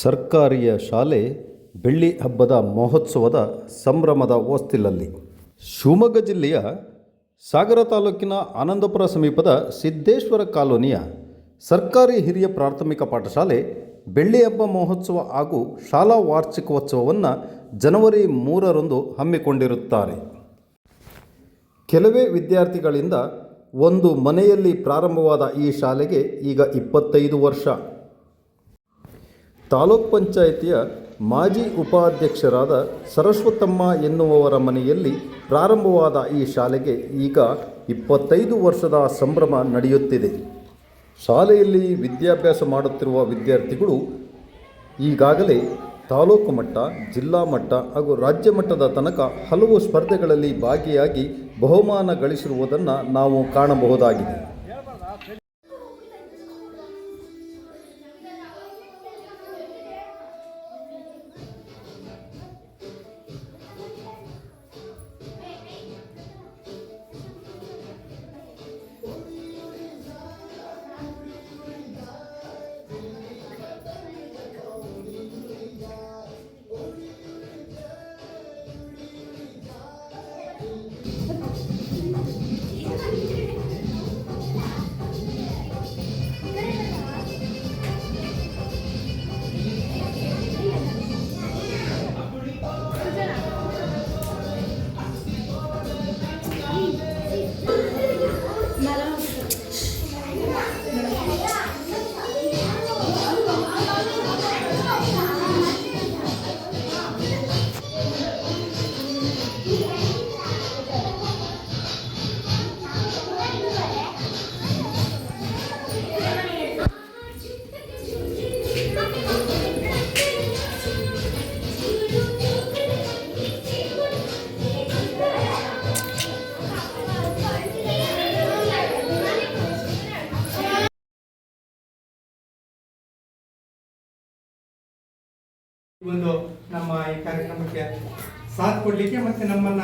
ಸರ್ಕಾರಿಯ ಶಾಲೆ ಬೆಳ್ಳಿ ಹಬ್ಬದ ಮಹೋತ್ಸವದ ಸಂಭ್ರಮದ ಹೊಸ್ತಿಲಲ್ಲಿ. ಶಿವಮೊಗ್ಗ ಜಿಲ್ಲೆಯ ಸಾಗರ ತಾಲೂಕಿನ ಆನಂದಪುರ ಸಮೀಪದ ಸಿದ್ದೇಶ್ವರ ಕಾಲೋನಿಯ ಸರ್ಕಾರಿ ಹಿರಿಯ ಪ್ರಾಥಮಿಕ ಪಾಠಶಾಲೆ ಬೆಳ್ಳಿ ಹಬ್ಬ ಮಹೋತ್ಸವ ಹಾಗೂ ಶಾಲಾ ವಾರ್ಷಿಕೋತ್ಸವವನ್ನು ಜನವರಿ ಮೂರರಂದು ಹಮ್ಮಿಕೊಂಡಿರುತ್ತಾರೆ. ಕೆಲವೇ ವಿದ್ಯಾರ್ಥಿಗಳಿಂದ ಒಂದು ಮನೆಯಲ್ಲಿ ಪ್ರಾರಂಭವಾದ ಈ ಶಾಲೆಗೆ ಈಗ ಇಪ್ಪತ್ತೈದು ವರ್ಷ. ತಾಲೂಕ್ ಪಂಚಾಯಿತಿಯ ಮಾಜಿ ಉಪಾಧ್ಯಕ್ಷರಾದ ಸರಸ್ವತಮ್ಮ ಎನ್ನುವವರ ಮನೆಯಲ್ಲಿ ಪ್ರಾರಂಭವಾದ ಈ ಶಾಲೆಗೆ ಈಗ ಇಪ್ಪತ್ತೈದು ವರ್ಷದ ಸಂಭ್ರಮ ನಡೆಯುತ್ತಿದೆ. ಶಾಲೆಯಲ್ಲಿ ವಿದ್ಯಾಭ್ಯಾಸ ಮಾಡುತ್ತಿರುವ ವಿದ್ಯಾರ್ಥಿಗಳು ಈಗಾಗಲೇ ತಾಲೂಕು ಮಟ್ಟ, ಜಿಲ್ಲಾ ಮಟ್ಟ ಹಾಗೂ ರಾಜ್ಯ ಮಟ್ಟದ ತನಕ ಹಲವು ಸ್ಪರ್ಧೆಗಳಲ್ಲಿ ಭಾಗಿಯಾಗಿ ಬಹುಮಾನ ಗಳಿಸಿರುವುದನ್ನು ನಾವು ಕಾಣಬಹುದಾಗಿದೆ. ಒಂದು ನಮ್ಮ ಈ ಕಾರ್ಯಕ್ರಮಕ್ಕೆ ಸಾಥ್ ಕೊಡ್ಲಿಕ್ಕೆ ಮತ್ತೆ ನಮ್ಮನ್ನ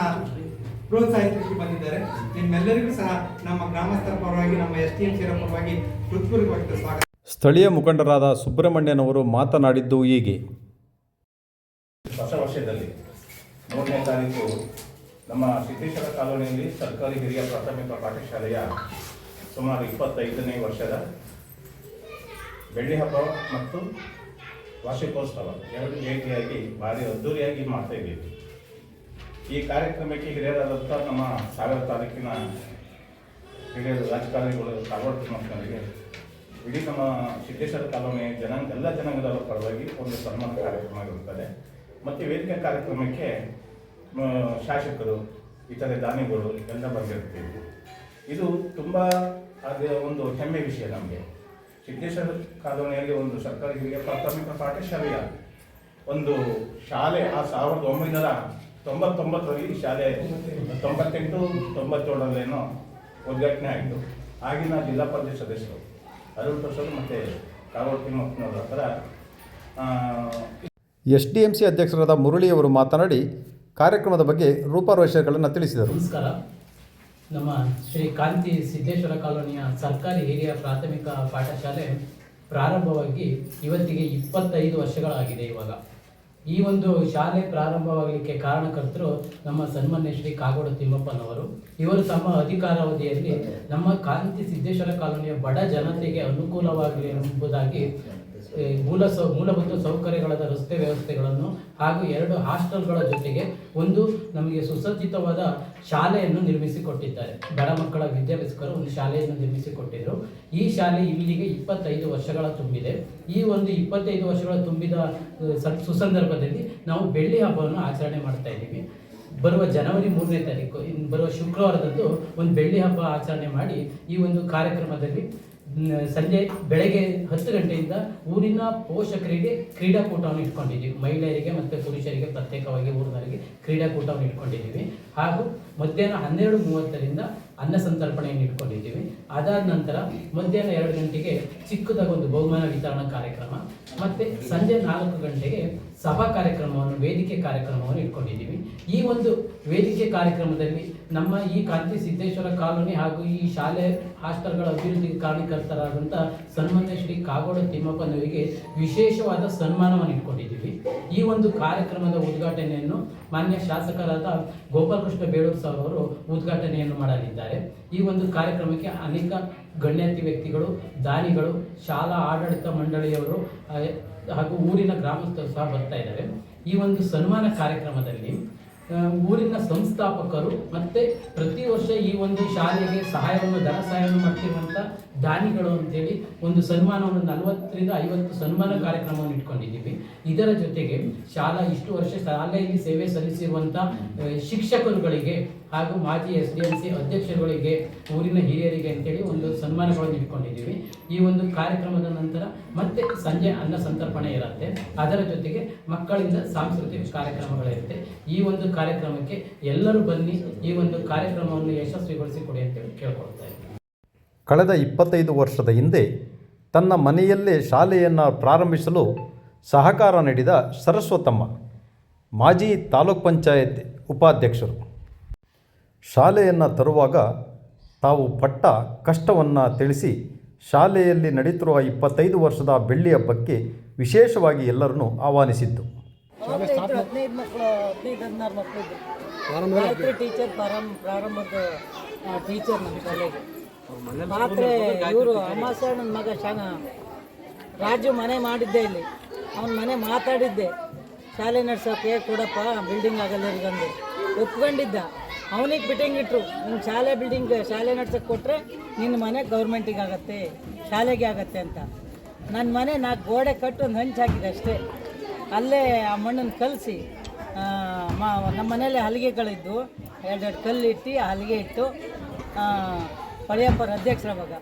ಪ್ರೋತ್ಸಾಹಿಸಲಿಕ್ಕೆ ಬಂದಿದ್ದಾರೆ. ನಿಮ್ಮೆಲ್ಲರಿಗೂ ಸಹ ನಮ್ಮ ಗ್ರಾಮಸ್ಥರ ಪರವಾಗಿ ನಮ್ಮ ಎಸ್ ಟಿ ಎಂ ಸಿರ ಪರವಾಗಿ ಹೃತ್ಪೂರ್ವಕವಾಗಿ ಸ್ವಾಗತ. ಸ್ಥಳೀಯ ಮುಖಂಡರಾದ ಸುಬ್ರಹ್ಮಣ್ಯನವರು ಮಾತನಾಡಿದ್ದು ಹೀಗೆ. ಹೊಸ ವರ್ಷದಲ್ಲಿ ಮೂರನೇ ತಾರೀಕು ನಮ್ಮ ಸಿದ್ದೇಶ್ವರ ಕಾಲೋನಿಯಲ್ಲಿ ಸರ್ಕಾರಿ ಹಿರಿಯ ಪ್ರಾಥಮಿಕ ಪಾಠಶಾಲೆಯ ಸುಮಾರು ಇಪ್ಪತ್ತೈದನೇ ವರ್ಷದ ಬೆಳ್ಳಿ ಹಬ್ಬ ಮತ್ತು ವಾರ್ಷಿಕೋತ್ಸವ. ಎರಡು ಭೇಟಿಯಾಗಿ ಭಾರಿ ಅದ್ದೂರಿಯಾಗಿ ಮಾಡ್ತಾ ಇದ್ದೀವಿ. ಈ ಕಾರ್ಯಕ್ರಮಕ್ಕೆ ಹಿರಿಯರಾದಂಥ ನಮ್ಮ ಸಾಗರ ತಾಲೂಕಿನ ಹಿರಿಯರು ರಾಜಕಾರಣಿಗಳು ಸಾಗರ ಮಕ್ಕಳಿಗೆ ಇಡೀ ನಮ್ಮ ಸಿದ್ದೇಶ್ವರ ಕಾಲೋನಿ ಜನಾಂಗ, ಎಲ್ಲ ಜನಾಂಗದವರ ಪರವಾಗಿ ಒಂದು ಸನ್ಮಾನ ಕಾರ್ಯಕ್ರಮ ಇರುತ್ತದೆ ಮತ್ತು ವೇದಿಕೆ ಕಾರ್ಯಕ್ರಮಕ್ಕೆ ಶಾಸಕರು, ಇತರೆ ದಾನಿಗಳು ಎಲ್ಲ ಬಂದಿರ್ತೀವಿ ಇದು ತುಂಬ, ಅದೇ ಒಂದು ಹೆಮ್ಮೆ ವಿಷಯ ನಮಗೆ. ಸಿದ್ದೇಶ್ವರ ಕಾಲೋನಿಯಲ್ಲಿ ಒಂದು ಸರ್ಕಾರಿ ಹಿರಿಯ ಪ್ರಾಥಮಿಕ ಪಾಠಶಾಲೆಯ ಒಂದು ಶಾಲೆ ಆ ಸಾವಿರದ ಒಂಬೈನೂರ ತೊಂಬತ್ತೊಂಬತ್ತರಲ್ಲಿ ಈ ಶಾಲೆ ತೊಂಬತ್ತೆಂಟು ತೊಂಬತ್ತೇಳರಲ್ಲೇನೋ ಉದ್ಘಾಟನೆ ಆಯಿತು. ಆಗಿನ ಜಿಲ್ಲಾ ಪಂಚಾಯತ್ ಸದಸ್ಯರು ಅರುಣ್ ಪ್ರಸಾದ್ ಮತ್ತು ಕಾಗೋಡು ತಿಮ್ಮಪ್ಪನವರ ಹತ್ರ ಆ, ಎಸ್ ಡಿ ಎಂ ಸಿ ಅಧ್ಯಕ್ಷರಾದ ಮುರಳಿಯವರು ಮಾತನಾಡಿ ಕಾರ್ಯಕ್ರಮದ ಬಗ್ಗೆ ರೂಪರೇಷೆಗಳನ್ನು ತಿಳಿಸಿದರು. ನಮಸ್ಕಾರ. ನಮ್ಮ ಶ್ರೀ ಕಾಂತಿ ಸಿದ್ದೇಶ್ವರ ಕಾಲೋನಿಯ ಸರ್ಕಾರಿ ಹಿರಿಯ ಪ್ರಾಥಮಿಕ ಪಾಠಶಾಲೆ ಪ್ರಾರಂಭವಾಗಿ ಇವತ್ತಿಗೆ ಇಪ್ಪತ್ತೈದು ವರ್ಷಗಳಾಗಿದೆ ಇವಾಗ. ಈ ಒಂದು ಶಾಲೆ ಪ್ರಾರಂಭವಾಗಲಿಕ್ಕೆ ಕಾರಣಕರ್ತರು ನಮ್ಮ ಸನ್ಮಾನ್ಯ ಶ್ರೀ ಕಾಗೋಡು ತಿಮ್ಮಪ್ಪನವರು. ಇವರು ತಮ್ಮ ಅಧಿಕಾರಾವಧಿಯಲ್ಲಿ ನಮ್ಮ ಕಾಂತಿ ಸಿದ್ದೇಶ್ವರ ಕಾಲೋನಿಯ ಬಡ ಜನತೆಗೆ ಅನುಕೂಲವಾಗಲಿ ಎಂಬುದಾಗಿ ಮೂಲ ಸೌ, ಮೂಲಭೂತ ಸೌಕರ್ಯಗಳಾದ ರಸ್ತೆ ವ್ಯವಸ್ಥೆಗಳನ್ನು ಹಾಗೂ ಎರಡು ಹಾಸ್ಟೆಲ್ಗಳ ಜೊತೆಗೆ ಒಂದು ನಮಗೆ ಸುಸಜ್ಜಿತವಾದ ಶಾಲೆಯನ್ನು ನಿರ್ಮಿಸಿಕೊಟ್ಟಿದ್ದಾರೆ. ಬಡ ಮಕ್ಕಳ ವಿದ್ಯಾಭ್ಯಾಸಕರು ಒಂದು ಶಾಲೆಯನ್ನು ನಿರ್ಮಿಸಿಕೊಟ್ಟಿದ್ದರು ಈ ಶಾಲೆ ಇಲ್ಲಿಗೆ ಇಪ್ಪತ್ತೈದು ವರ್ಷಗಳ ತುಂಬಿದೆ. ಈ ಒಂದು ಇಪ್ಪತ್ತೈದು ವರ್ಷಗಳ ತುಂಬಿದ ಸುಸಂದರ್ಭದಲ್ಲಿ ನಾವು ಬೆಳ್ಳಿ ಹಬ್ಬವನ್ನು ಆಚರಣೆ ಮಾಡ್ತಾ ಇದ್ದೀವಿ. ಬರುವ ಜನವರಿ ಮೂರನೇ ತಾರೀಕು ಬರುವ ಶುಕ್ರವಾರದಂದು ಒಂದು ಬೆಳ್ಳಿ ಹಬ್ಬ ಆಚರಣೆ ಮಾಡಿ ಈ ಒಂದು ಕಾರ್ಯಕ್ರಮದಲ್ಲಿ ಸಂಜೆ ಬೆಳಗ್ಗೆ ಹತ್ತು ಗಂಟೆಯಿಂದ ಊರಿನ ಪೋಷಕರಿಗೆ ಕ್ರೀಡಾಕೂಟವನ್ನು ಇಟ್ಕೊಂಡಿದ್ದೀವಿ. ಮಹಿಳೆಯರಿಗೆ ಮತ್ತು ಪುರುಷರಿಗೆ ಪ್ರತ್ಯೇಕವಾಗಿ ಊರಿನವರಿಗೆ ಕ್ರೀಡಾಕೂಟವನ್ನು ಇಟ್ಕೊಂಡಿದ್ದೀವಿ. ಹಾಗೂ ಮಧ್ಯಾಹ್ನ ಹನ್ನೆರಡು ಮೂವತ್ತರಿಂದ ಅನ್ನ ಸಂತರ್ಪಣೆಯನ್ನು ಇಟ್ಕೊಂಡಿದ್ದೀವಿ. ಅದಾದ ನಂತರ ಮಧ್ಯಾಹ್ನ ಎರಡು ಗಂಟೆಗೆ ಚಿಕ್ಕದಾಗಿ ಒಂದು ಬಹುಮಾನ ವಿತರಣಾ ಕಾರ್ಯಕ್ರಮ ಮತ್ತೆ ಸಂಜೆ ನಾಲ್ಕು ಗಂಟೆಗೆ ಸಭಾ ಕಾರ್ಯಕ್ರಮವನ್ನು, ವೇದಿಕೆ ಕಾರ್ಯಕ್ರಮವನ್ನು ಇಟ್ಕೊಂಡಿದ್ದೀವಿ. ಈ ಒಂದು ವೇದಿಕೆ ಕಾರ್ಯಕ್ರಮದಲ್ಲಿ ನಮ್ಮ ಈ ಕಾಂತಿ ಸಿದ್ದೇಶ್ವರ ಕಾಲೋನಿ ಹಾಗೂ ಈ ಶಾಲೆ ಹಾಸ್ಟೆಲ್ಗಳ ಅಭಿವೃದ್ಧಿ ಕಾರಣಕರ್ತರಾದಂಥ ಸನ್ಮಾನ್ಯ ಶ್ರೀ ಕಾಗೋಡ ತಿಮ್ಮಪ್ಪನವರಿಗೆ ವಿಶೇಷವಾದ ಸನ್ಮಾನವನ್ನು ಇಟ್ಕೊಂಡಿದ್ದೀವಿ. ಈ ಒಂದು ಕಾರ್ಯಕ್ರಮದ ಉದ್ಘಾಟನೆಯನ್ನು ಮಾನ್ಯ ಶಾಸಕರಾದ ಗೋಪಾಲಕೃಷ್ಣ ಬೇಡೂರ್ ಸರ್ ಅವರು ಉದ್ಘಾಟನೆಯನ್ನು ಮಾಡಲಿದ್ದಾರೆ. ಈ ಒಂದು ಕಾರ್ಯಕ್ರಮಕ್ಕೆ ಅನೇಕ ಗಣ್ಯಾತಿ ವ್ಯಕ್ತಿಗಳು, ದಾನಿಗಳು, ಶಾಲಾ ಆಡಳಿತ ಮಂಡಳಿಯವರು ಹಾಗೂ ಊರಿನ ಗ್ರಾಮಸ್ಥರು ಸಹ ಬರ್ತಾ ಇದ್ದಾರೆ. ಈ ಒಂದು ಸನ್ಮಾನ ಕಾರ್ಯಕ್ರಮದಲ್ಲಿ ಊರಿನ ಸಂಸ್ಥಾಪಕರು ಮತ್ತೆ ಪ್ರತಿ ವರ್ಷ ಈ ಒಂದು ಶಾಲೆಗೆ ಸಹಾಯವನ್ನು, ಧನ ಸಹಾಯವನ್ನು ಮಾಡ್ತಿರುವಂಥ ದಾನಿಗಳು ಅಂತೇಳಿ ಒಂದು ಸನ್ಮಾನವನ್ನು ನಲವತ್ತರಿಂದ ಐವತ್ತು ಸನ್ಮಾನ ಕಾರ್ಯಕ್ರಮವನ್ನು ಇಟ್ಕೊಂಡಿದ್ದೀವಿ. ಇದರ ಜೊತೆಗೆ ಶಾಲಾ ಇಷ್ಟು ವರ್ಷ ಶಾಲೆಯಲ್ಲಿ ಸೇವೆ ಸಲ್ಲಿಸಿರುವಂಥ ಶಿಕ್ಷಕರುಗಳಿಗೆ ಹಾಗೂ ಮಾಜಿ ಎಸ್ ಡಿ ಎಂ ಸಿ ಅಧ್ಯಕ್ಷರುಗಳಿಗೆ, ಊರಿನ ಹಿರಿಯರಿಗೆ ಅಂತೇಳಿ ಒಂದು ಸನ್ಮಾನಗಳನ್ನು ಇಟ್ಕೊಂಡಿದ್ದೀವಿ. ಈ ಒಂದು ಕಾರ್ಯಕ್ರಮದ ನಂತರ ಮತ್ತೆ ಸಂಜೆ ಅನ್ನ ಸಂತರ್ಪಣೆ ಇರುತ್ತೆ. ಅದರ ಜೊತೆಗೆ ಮಕ್ಕಳಿಂದ ಸಾಂಸ್ಕೃತಿಕ ಕಾರ್ಯಕ್ರಮಗಳಿರುತ್ತೆ. ಈ ಒಂದು ಕಾರ್ಯಕ್ರಮಕ್ಕೆ ಎಲ್ಲರೂ ಬನ್ನಿ, ಈ ಒಂದು ಕಾರ್ಯಕ್ರಮವನ್ನು ಯಶಸ್ವಿಗೊಳಿಸಿಕೊಡಿ ಅಂತೇಳಿ ಕೇಳ್ಕೊಳ್ತಾ ಇದ್ದೀನಿ. ಕಳೆದ ಇಪ್ಪತ್ತೈದು ವರ್ಷದ ಹಿಂದೆ ತನ್ನ ಮನೆಯಲ್ಲೇ ಶಾಲೆಯನ್ನು ಪ್ರಾರಂಭಿಸಲು ಸಹಕಾರ ನೀಡಿದ ಸರಸ್ವತಮ್ಮ ಮಾಜಿ ತಾಲೂಕ್ ಪಂಚಾಯತ್ ಉಪಾಧ್ಯಕ್ಷರು. ಶಾಲೆಯನ್ನು ತರುವಾಗ ತಾವು ಪಟ್ಟ ಕಷ್ಟವನ್ನು ತಿಳಿಸಿ ಶಾಲೆಯಲ್ಲಿ ನಡೀತಿರುವ ಇಪ್ಪತ್ತೈದು ವರ್ಷದ ಬೆಳ್ಳಿ ಹಬ್ಬಕ್ಕೆ ವಿಶೇಷವಾಗಿ ಎಲ್ಲರನ್ನೂ ಆಹ್ವಾನಿಸಿದ್ದು. ಅವಾಗ ಹದಿನೈದು ಮಕ್ಕಳು ಹದಿನೈದು ಹದಿನಾರು ಮಕ್ಕಳು ಇದ್ರು. ಟೀಚರ್ ಪ್ರಾರಂಭ ಪ್ರಾರಂಭದ ಟೀಚರ್ ನಮ್ಮ ಶಾಲೆಗೆ. ಮಾತ್ರೆ ಇವರು ಅಮಾಸ ನನ್ನ ಮಗ ಶಾನ. ರಾಜು ಮನೆ ಮಾಡಿದ್ದೆ ಇಲ್ಲಿ. ಅವನ ಮನೆ ಮಾತಾಡಿದ್ದೆ. ಶಾಲೆ ನಡ್ಸೋಕೆ ಕೊಡಪ್ಪ ಬಿಲ್ಡಿಂಗ್ ಆಗಲ್ಲ ಅದೊಂದು ಒಪ್ಕೊಂಡಿದ್ದ. ಅವನಿಗೆ ಬಿಟ್ಟಿಂಗ್ ಇಟ್ರು. ನಿಮ್ಮ ಶಾಲೆ ಬಿಲ್ಡಿಂಗ್ ಶಾಲೆ ನಡ್ಸೋಕೆ ಕೊಟ್ಟರೆ ನಿನ್ನ ಮನೆ ಗೌರ್ಮೆಂಟಿಗೆ ಆಗತ್ತೆ, ಶಾಲೆಗೆ ಆಗತ್ತೆ ಅಂತ. ನನ್ನ ಮನೆ ನಾಲ್ಕು ಗೋಡೆ ಕಟ್ಟು ಒಂದು ಹಂಚು ಹಾಕಿದೆ ಅಷ್ಟೇ. ಅಲ್ಲೇ ಆ ಮಣ್ಣನ್ನು ಕಲಸಿ ನಮ್ಮ ಮನೇಲಿ ಹಲಿಗೆಗಳಿದ್ದು ಎರಡೆರಡು ಕಲ್ಲು ಇಟ್ಟು ಆ ಹಲಿಗೆ ಇಟ್ಟು ಹೊಳೆಯಪ್ಪರ ಅಧ್ಯಕ್ಷರ ಅವಾಗ.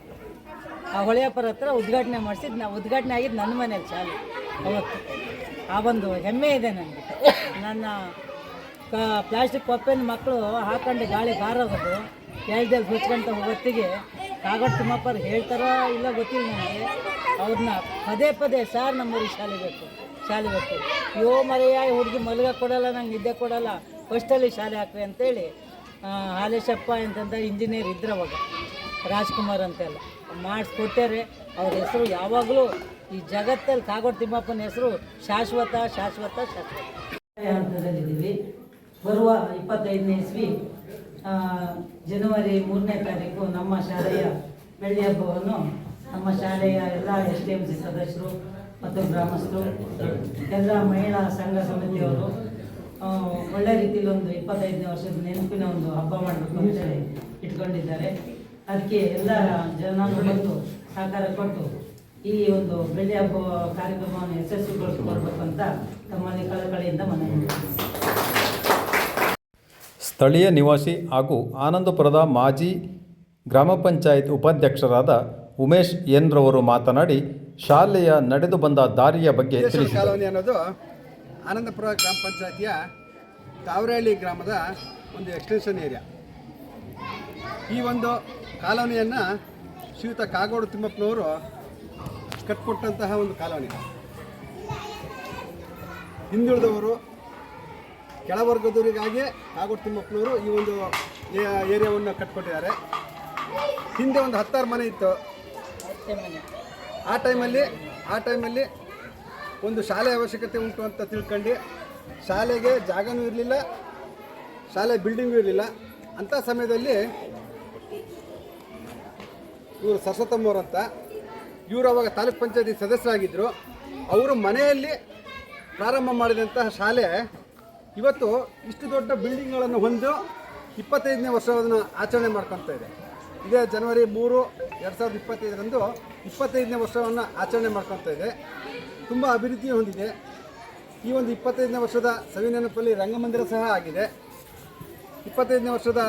ಆ ಹೊಳೆಯಪ್ಪರ ಹತ್ರ ಉದ್ಘಾಟನೆ ಮಾಡಿಸಿದ್ದು ನಾ ಉದ್ಘಾಟನೆ ಆಗಿದ್ದು ನನ್ನ ಮನೇಲಿ ಶಾಲೆ. ಅವತ್ತು. ಆ ಒಂದು ಹೆಮ್ಮೆ ಇದೆ ನನಗೆ ನನ್ನ ಪ್ಲಾಸ್ಟಿಕ್ ಕೊಪ್ಪೆನ ಮಕ್ಕಳು ಹಾಕೊಂಡು ಗಾಳಿ ಬಾರೋಗೋದು ಕೇಳ್ದೆ ಹುಚ್ಕೊಂತ ಹೊತ್ತಿಗೆ ಕಾಗೋಡ್ ತಿಮ್ಮಪ್ಪರು ಹೇಳ್ತಾರೋ ಇಲ್ಲ ಗೊತ್ತಿಲ್ಲ ನನಗೆ ಅವ್ರನ್ನ ಪದೇ ಪದೇ ಸಾರ್ ನಮ್ಮೂರಿಗೆ ಶಾಲೆ ಬೇಕು ಶಾಲೆ ಬೇಕು. ಯೋ ಮರೆಯ ಹುಡುಗಿ ಮಲಗ ಕೊಡಲ್ಲ, ನಂಗೆ ನಿದ್ದೆ ಕೊಡಲ್ಲ. ಫಸ್ಟಲ್ಲಿ ಶಾಲೆ ಹಾಕ್ರಿ ಅಂತೇಳಿ ಹಾಲೇಶಪ್ಪ ಅಂತಂದ ಇಂಜಿನಿಯರ್ ಇದ್ರವಾಗ ರಾಜ್ಕುಮಾರ್ ಅಂತೆಲ್ಲ ಮಾಡಿಸ್ಕೊಟ್ಟಾರೆ. ಅವ್ರ ಹೆಸರು ಯಾವಾಗಲೂ ಈ ಜಗತ್ತಲ್ಲಿ ಕಾಗೋಡು ತಿಮ್ಮಪ್ಪನ ಹೆಸರು ಶಾಶ್ವತ ಶಾಶ್ವತ ಶಾಶ್ವತ. ಹಂತದಲ್ಲಿದ್ದೀವಿ. ಬರುವ ಇಪ್ಪತ್ತೈದನೇ ಇಸ್ವಿ ಜನವರಿ ಮೂರನೇ ತಾರೀಕು ನಮ್ಮ ಶಾಲೆಯ ಬೆಳ್ಳಿ ಹಬ್ಬವನ್ನು ನಮ್ಮ ಶಾಲೆಯ ಎಲ್ಲ ಎಸ್ ಡಿ ಎಂ ಸಿ ಸದಸ್ಯರು ಮತ್ತು ಗ್ರಾಮಸ್ಥರು, ಎಲ್ಲ ಮಹಿಳಾ ಸಂಘ ಸಮಿತಿಯವರು ಒಳ್ಳೆ ರೀತಿಯಲ್ಲಿ ಒಂದು ಇಪ್ಪತ್ತೈದನೇ ವರ್ಷದ ನೆನಪಿನ ಒಂದು ಹಬ್ಬ ಮಾಡಬೇಕು ಅಂತೇಳಿ ಇಟ್ಕೊಂಡಿದ್ದಾರೆ. ಅದಕ್ಕೆ ಎಲ್ಲ ಜನರು ಬಂದು ಸಹಕಾರ ಕೊಟ್ಟು ಈ ಒಂದು ಬೆಳ್ಳಿ ಹಬ್ಬ ಕಾರ್ಯಕ್ರಮವನ್ನು ಯಶಸ್ವಿಗೊಳಿಸಿಕೊಳ್ಬೇಕು ಅಂತ ತಮ್ಮಲ್ಲಿ ಕಳಕಳಿಯಿಂದ ಮನವಿ ಸ್ಥಳೀಯ ನಿವಾಸಿ ಹಾಗೂ ಆನಂದಪುರದ ಮಾಜಿ ಗ್ರಾಮ ಪಂಚಾಯತ್ ಉಪಾಧ್ಯಕ್ಷರಾದ ಉಮೇಶ್ ಎನ್ ರವರು ಮಾತನಾಡಿ ಶಾಲೆಯ ನಡೆದು ಬಂದ ದಾರಿಯ ಬಗ್ಗೆ ಕಾಲೋನಿ ಅನ್ನೋದು ಆನಂದಪುರ ಗ್ರಾಮ ಪಂಚಾಯತಿಯ ತಾವರಹಳ್ಳಿ ಗ್ರಾಮದ ಒಂದು ಎಕ್ಸ್ಟೆನ್ಷನ್ ಏರಿಯಾ ಈ ಒಂದು ಕಾಲೋನಿಯನ್ನು ಶ್ರೀಯುತ ಕಾಗೋಡು ತಿಮ್ಮಪ್ಪನವರು ಕಟ್ಕೊಟ್ಟಂತಹ ಒಂದು ಕಾಲೋನಿ. ಹಿಂದುಳಿದವರು ಕೆಳವರ್ಗದವರಿಗಾಗಿ ಕಾಗೋಡು ತಿಮ್ಮಪ್ಪನವರು ಈ ಒಂದು ಏರಿಯಾವನ್ನು ಕಟ್ಕೊಟ್ಟಿದ್ದಾರೆ. ಹಿಂದೆ ಒಂದು ಹತ್ತಾರು ಮನೆ ಇತ್ತು. ಆ ಟೈಮಲ್ಲಿ ಆ ಟೈಮಲ್ಲಿ ಒಂದು ಶಾಲೆ ಅವಶ್ಯಕತೆ ಉಂಟು ಅಂತ ತಿಳ್ಕೊಂಡು ಶಾಲೆಗೆ ಜಾಗನೂ ಇರಲಿಲ್ಲ, ಶಾಲೆ ಬಿಲ್ಡಿಂಗೂ ಇರಲಿಲ್ಲ. ಅಂಥ ಸಮಯದಲ್ಲಿ ಇವರು ಅಂತ ಇವರು ಅವಾಗ ತಾಲೂಕ್ ಪಂಚಾಯತಿ ಸದಸ್ಯರಾಗಿದ್ದರು ಅವರು ಮನೆಯಲ್ಲಿ ಪ್ರಾರಂಭ ಮಾಡಿದಂತಹ ಶಾಲೆ ಇವತ್ತು ಇಷ್ಟು ದೊಡ್ಡ ಬಿಲ್ಡಿಂಗ್ಗಳನ್ನು ಹೊಂದು ಇಪ್ಪತ್ತೈದನೇ ವರ್ಷವನ್ನು ಆಚರಣೆ ಮಾಡ್ಕೊತಾ ಇದೆ. ಇದೇ ಜನವರಿ ಮೂರು ಎರಡು ಸಾವಿರದ ಇಪ್ಪತ್ತೈದರಂದು ಇಪ್ಪತ್ತೈದನೇ ವರ್ಷವನ್ನು ಆಚರಣೆ ಮಾಡ್ಕೊತಾ ಇದೆ. ತುಂಬ ಅಭಿವೃದ್ಧಿ ಹೊಂದಿದೆ. ಈ ಒಂದು ಇಪ್ಪತ್ತೈದನೇ ವರ್ಷದ ಸವಿನೆನಪಲ್ಲಿ ರಂಗಮಂದಿರ ಸಹ ಆಗಿದೆ. ಇಪ್ಪತ್ತೈದನೇ ವರ್ಷದ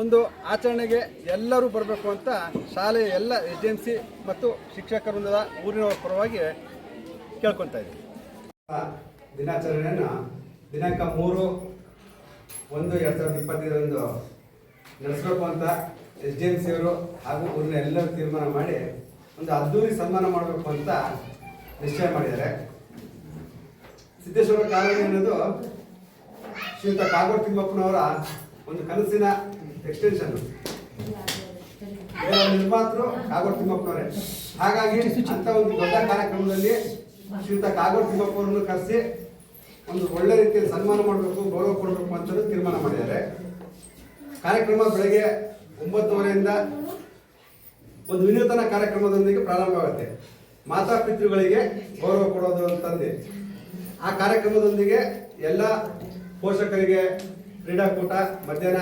ಒಂದು ಆಚರಣೆಗೆ ಎಲ್ಲರೂ ಬರಬೇಕು ಅಂತ ಶಾಲೆಯ ಎಲ್ಲ ಎಸ್ ಎಂ ಮತ್ತು ಶಿಕ್ಷಕ ಊರಿನವರ ಪರವಾಗಿ ಕೇಳ್ಕೊತಾ ಇದ್ದೀವಿ. ದಿನಾಚರಣೆಯನ್ನು ದಿನಾಂಕ ಮೂರು ಒಂದು ಎರಡು ಸಾವಿರದ ಇಪ್ಪತ್ತೈದರಂದು ನಡೆಸಬೇಕು ಅಂತ ಎಸ್ ಡಿ ಎಂ ಸಿ ಹಾಗೂ ಊರಿನ ಎಲ್ಲರೂ ತೀರ್ಮಾನ ಮಾಡಿ ಒಂದು ಅದ್ದೂರಿ ಸನ್ಮಾನ ಮಾಡಬೇಕು ಅಂತ ನಿಶ್ಚಯ ಮಾಡಿದ್ದಾರೆ. ಸಿದ್ದೇಶ್ವರ ಕಾಲೋನಿ ಅನ್ನೋದು ಶ್ರೀಯುತ ಕಾಗೋಡು ತಿಮ್ಮಪ್ಪನವರ ಒಂದು ಕನಸಿನ ಎಕ್ಸ್ಟೆನ್ಷನ್ ನಿರ್ಮಾತೃ ಕಾಗೋಡು ತಿಮ್ಮಪ್ಪನವರೇ. ಹಾಗಾಗಿ ಅಂತ ಒಂದು ದೊಡ್ಡ ಕಾರ್ಯಕ್ರಮದಲ್ಲಿ ಶ್ರೀಯುತ ಕಾಗೋಡು ತಿಮ್ಮಪ್ಪನವರನ್ನು ಕರೆಸಿ ಒಂದು ಒಳ್ಳೆ ರೀತಿಯಲ್ಲಿ ಸನ್ಮಾನ ಮಾಡಬೇಕು ಗೌರವ ಕೊಡಬೇಕು ಅಂತ ತೀರ್ಮಾನ ಮಾಡಿದ್ದಾರೆ. ಕಾರ್ಯಕ್ರಮ ಬೆಳಗ್ಗೆ ಒಂಬತ್ತುವರೆಯಿಂದ ಒಂದು ವಿನೂತನ ಕಾರ್ಯಕ್ರಮದೊಂದಿಗೆ ಪ್ರಾರಂಭವಾಗುತ್ತೆ. ಮಾತಾಪಿತೃಗಳಿಗೆ ಗೌರವ ಕೊಡೋದು ಅಂತಂದು ಆ ಕಾರ್ಯಕ್ರಮದೊಂದಿಗೆ ಎಲ್ಲ ಪೋಷಕರಿಗೆ ಕ್ರೀಡಾಕೂಟ ಮಧ್ಯಾಹ್ನ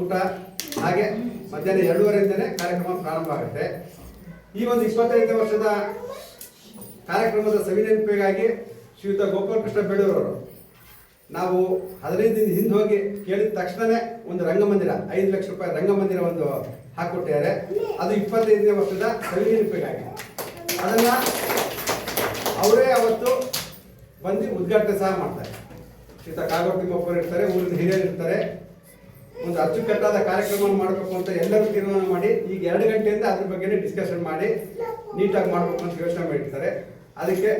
ಊಟ, ಹಾಗೆ ಮಧ್ಯಾಹ್ನ ಎರಡೂವರೆಯಿಂದಲೇ ಕಾರ್ಯಕ್ರಮ ಪ್ರಾರಂಭ ಆಗುತ್ತೆ. ಈ ಒಂದು ಇಪ್ಪತ್ತೈದನೇ ವರ್ಷದ ಕಾರ್ಯಕ್ರಮದ ಸವಿನೆನಪಿಗಾಗಿ ಶ್ರೀಯುತ ಗೋಪಾಲಕೃಷ್ಣ ಬೇಡೂರವರು ನಾವು ಹದಿನೈದು ದಿನ ಹಿಂದೆ ಹೋಗಿ ಕೇಳಿದ ತಕ್ಷಣವೇ ಒಂದು ರಂಗಮಂದಿರ, ಐದು ಲಕ್ಷ ರೂಪಾಯಿ ರಂಗಮಂದಿರ ಒಂದು ಹಾಕೊಟ್ಟಿದ್ದಾರೆ. ಅದು ಇಪ್ಪತ್ತೈದನೇ ವರ್ಷದ ಸವಿನೆನಪಿಗಾಗಿ ಅದನ್ನು ಅವರೇ ಅವತ್ತು ಬಂದು ಉದ್ಘಾಟನೆ ಸಹ ಮಾಡ್ತಾರೆ. ಶ್ರೀತ ಕಾಗೋಟಿ ತಿಮ್ಮಪ್ಪರು ಇರ್ತಾರೆ, ಊರಿನ ಹಿರಿಯರು ಇರ್ತಾರೆ. ಒಂದು ಅಚ್ಚುಕಟ್ಟಾದ ಕಾರ್ಯಕ್ರಮವನ್ನು ಮಾಡಬೇಕು ಅಂತ ಎಲ್ಲರೂ ತೀರ್ಮಾನ ಮಾಡಿ, ಈಗ ಎರಡು ಗಂಟೆಯಿಂದ ಅದ್ರ ಬಗ್ಗೆನೇ ಡಿಸ್ಕಷನ್ ಮಾಡಿ, ನೀಟಾಗಿ ಮಾಡಬೇಕು ಅಂತ ಯೋಚನೆ ಮಾಡಿರ್ತಾರೆ. ಅದಕ್ಕೆ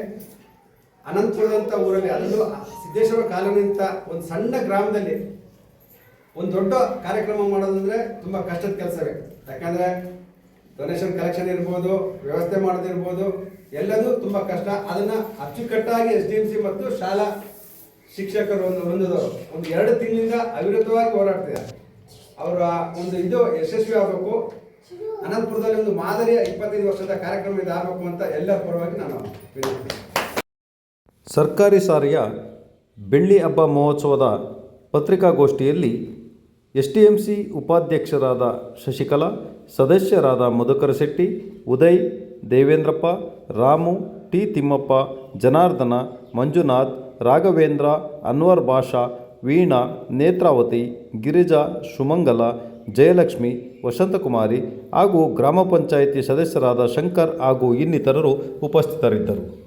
ಅನಂತಪುರದಂಥ ಊರಲ್ಲಿ, ಅಲ್ಲೂ ಸಿದ್ದೇಶ್ವರ ಕಾಲೋನಿ ಅಂತ ಒಂದು ಸಣ್ಣ ಗ್ರಾಮದಲ್ಲಿ ಒಂದು ದೊಡ್ಡ ಕಾರ್ಯಕ್ರಮ ಮಾಡೋದಂದ್ರೆ ತುಂಬಾ ಕಷ್ಟದ ಕೆಲಸವೇ. ಯಾಕಂದ್ರೆ ಡೊನೇಷನ್ ಕಲೆಕ್ಷನ್ ಇರ್ಬೋದು, ವ್ಯವಸ್ಥೆ ಮಾಡೋದಿರ್ಬೋದು, ಎಲ್ಲದೂ ತುಂಬಾ ಕಷ್ಟ. ಅದನ್ನ ಅಚ್ಚುಕಟ್ಟಾಗಿ ಎಸ್ ಡಿ ಎಂ ಸಿ ಮತ್ತು ಶಾಲಾ ಶಿಕ್ಷಕರು ಒಂದು ಒಂದು ಒಂದು ಎರಡು ತಿಂಗಳಿಂದ ಅವಿರತವಾಗಿ ಹೋರಾಡ್ತಿದ್ದಾರೆ. ಅವರ ಒಂದು ಇದು ಯಶಸ್ವಿ ಆಗಬೇಕು. ಅನಂತಪುರದಲ್ಲಿ ಒಂದು ಮಾದರಿಯ ಇಪ್ಪತ್ತೈದು ವರ್ಷದ ಕಾರ್ಯಕ್ರಮ ಇದಾಗಬೇಕು ಅಂತ ಎಲ್ಲ ಪರವಾಗಿ ನಾನು ಸರ್ಕಾರಿ ಸಾರಿಯ ಬೆಳ್ಳಿ ಹಬ್ಬ ಮಹೋತ್ಸವದ ಪತ್ರಿಕಾಗೋಷ್ಠಿಯಲ್ಲಿ ಎಸ್ ಟಿ ಎಂ ಸಿ ಉಪಾಧ್ಯಕ್ಷರಾದ ಶಶಿಕಲಾ, ಸದಸ್ಯರಾದ ಮಧುಕರ ಶೆಟ್ಟಿ, ಉದಯ್, ದೇವೇಂದ್ರಪ್ಪ, ರಾಮು, ಟಿ ತಿಮ್ಮಪ್ಪ, ಜನಾರ್ದನ, ಮಂಜುನಾಥ್ ರಾಘವೇಂದ್ರ, ಅನ್ವರ್ ಭಾಷಾ, ವೀಣಾ, ನೇತ್ರಾವತಿ, ಗಿರಿಜಾ, ಸುಮಂಗಲ, ಜಯಲಕ್ಷ್ಮಿ, ವಸಂತಕುಮಾರಿ ಹಾಗೂ ಗ್ರಾಮ ಪಂಚಾಯಿತಿ ಸದಸ್ಯರಾದ ಶಂಕರ್ ಹಾಗೂ ಇನ್ನಿತರರು ಉಪಸ್ಥಿತರಿದ್ದರು.